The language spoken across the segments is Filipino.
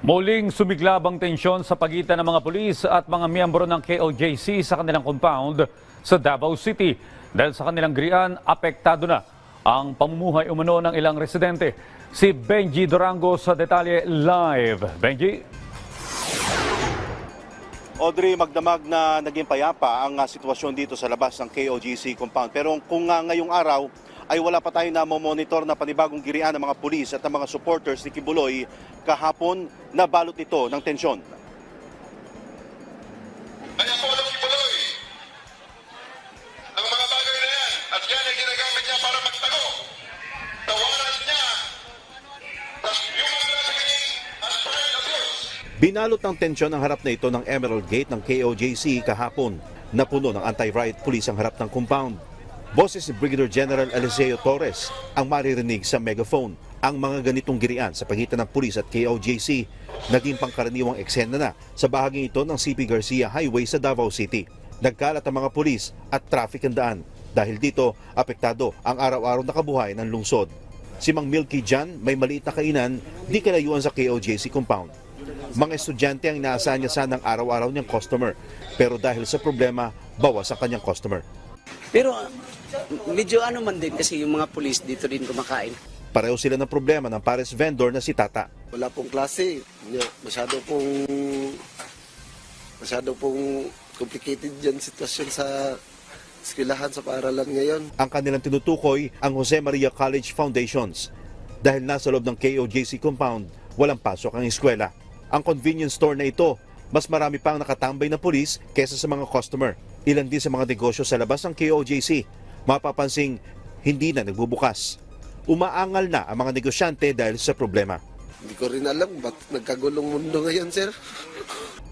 Muling sumiglabang tensyon sa pagitan ng mga pulis at mga miyembro ng KOJC sa kanilang compound sa Davao City. Dahil sa kanilang grian, apektado na ang pamumuhay umano ng ilang residente. Si Benji Durango sa detalye live. Benji? Audrey, magdamag na naging payapa ang ah, sitwasyon dito sa labas ng KOGC compound. Pero kung nga ngayong araw ay wala pa tayo na monitor na panibagong girian ng mga pulis at ng mga supporters ni Kibuloy, kahapon nabalot ito ng tensyon. Kaya po alam Kibuloy, ang mga bagay na yan, at yan ay ginagamit niya para magtago. Tawanan niya. Binalot ng tensyon ang harap na ito ng Emerald Gate ng KOJC kahapon. Napuno ng anti-riot police ang harap ng compound. Boses si Brigadier General Eliseo Torres ang maririnig sa megaphone. Ang mga ganitong girian sa pagitan ng pulis at KOJC naging pangkaraniwang eksena na sa bahaging ito ng CP Garcia Highway sa Davao City. Nagkalat ang mga pulis at traffic ang daan. Dahil dito, apektado ang araw-araw na kabuhayan ng lungsod. Si Mang Milky Jan may maliit na kainan di kalayuan sa KOJC compound. Mga estudyante ang inaasahan niya sanang araw-araw niyang customer. Pero dahil sa problema, bawas ang kanyang customer. Pero medyo ano man din kasi yung mga pulis dito din kumakain. Pareho sila ng problema ng pares vendor na si Tata. wala pong klase. Masyado pong masyado pong complicated yan sitwasyon sa eskwelahan sa paaralan ngayon. Ang kanilang tinutukoy ang Jose Maria College Foundations. Dahil nasa loob ng KOJC compound, walang pasok ang eskwela. Ang convenience store na ito, mas marami pang nakatambay na pulis kesa sa mga customer. Ilan din sa mga negosyo sa labas ng KOJC, mapapansing hindi na nagbubukas. Umaangal na ang mga negosyante dahil sa problema. Hindi ko rin alam ba't nagkagulong mundo ngayon, sir.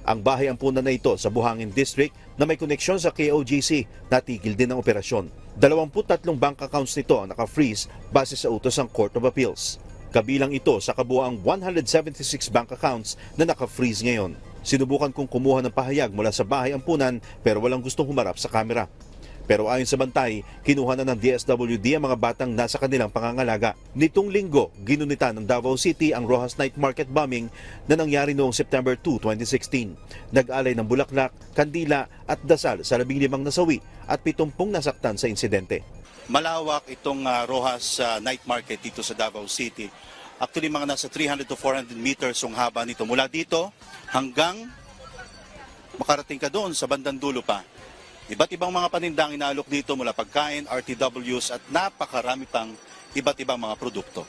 Ang bahay ampunan na ito sa Buhangin District na may koneksyon sa KOGC natigil din ang operasyon. 23 bank accounts nito ang naka-freeze base sa utos ng Court of Appeals. Kabilang ito sa kabuang 176 bank accounts na naka-freeze ngayon. Sinubukan kong kumuha ng pahayag mula sa bahay ampunan pero walang gustong humarap sa kamera. Pero ayon sa bantay, kinuha na ng DSWD ang mga batang nasa kanilang pangangalaga. Nitong linggo, ginunita ng Davao City ang Rojas Night Market bombing na nangyari noong September 2, 2016. Nag-alay ng bulaklak, kandila at dasal sa 15 nasawi at 70 nasaktan sa insidente. Malawak itong ah, Rojas Night Market dito sa Davao City. Actually, mga nasa 300 to 400 meters ang haba nito. Mula dito hanggang makarating ka doon sa bandang dulo pa. Iba't ibang mga panindang inaalok dito mula pagkain, RTWs at napakarami pang iba't ibang mga produkto.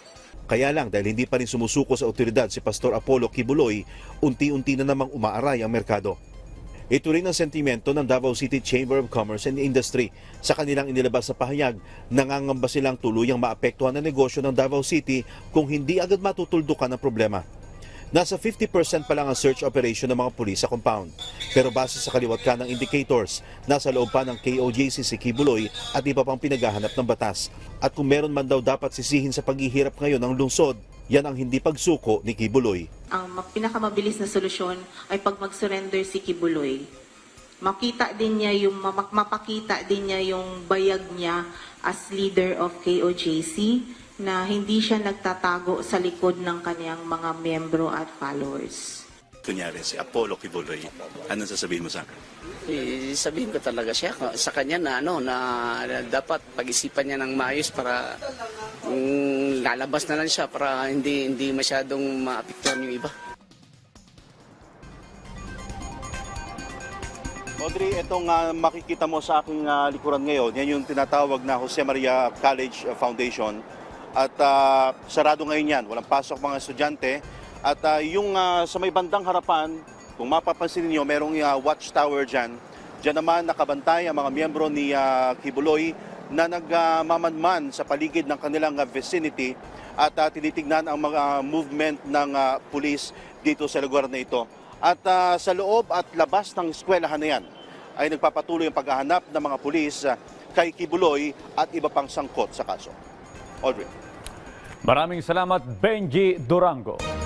Kaya lang dahil hindi pa rin sumusuko sa otoridad si Pastor Apollo Kibuloy, unti-unti na namang umaaray ang merkado. Ito rin ang sentimento ng Davao City Chamber of Commerce and Industry. Sa kanilang inilabas sa pahayag, nangangamba silang tuluyang maapektuhan ang negosyo ng Davao City kung hindi agad matutuldukan ang problema. Nasa 50% pa lang ang search operation ng mga pulis sa compound. Pero base sa kaliwat ka ng indicators, nasa loob pa ng KOJC si Kibuloy at iba pang pinaghahanap ng batas. At kung meron man daw dapat sisihin sa paghihirap ngayon ng lungsod, yan ang hindi pagsuko ni Kibuloy. Ang ma- pinakamabilis na solusyon ay pag mag-surrender si Kibuloy. Makita din niya yung ma- mapakita din niya yung bayag niya as leader of KOJC na hindi siya nagtatago sa likod ng kanyang mga miyembro at followers. Kunyari, si Apollo Kibuloy, anong sasabihin mo sa akin? Eh, sabihin ko talaga siya sa kanya na ano na, na dapat pag-isipan niya ng maayos para mm, lalabas na lang siya para hindi hindi masyadong maapektuhan yung iba. Audrey, itong ah, makikita mo sa aking ah, likuran ngayon, yan yung tinatawag na Jose Maria College ah, Foundation. At ah, sarado ngayon yan, walang pasok mga estudyante. At ah, yung ah, sa may bandang harapan, kung mapapansin niyo merong ah, watchtower dyan. Diyan naman nakabantay ang mga miyembro ni ah, Kibuloy na nagmamanman sa paligid ng kanilang ah, vicinity at ah, tinitignan ang mga movement ng ah, pulis dito sa lugar na ito. At ah, sa loob at labas ng eskwelahan na yan ay nagpapatuloy ang paghahanap ng mga pulis kay Kibuloy at iba pang sangkot sa kaso. Audrey. Maraming salamat, Benji Durango.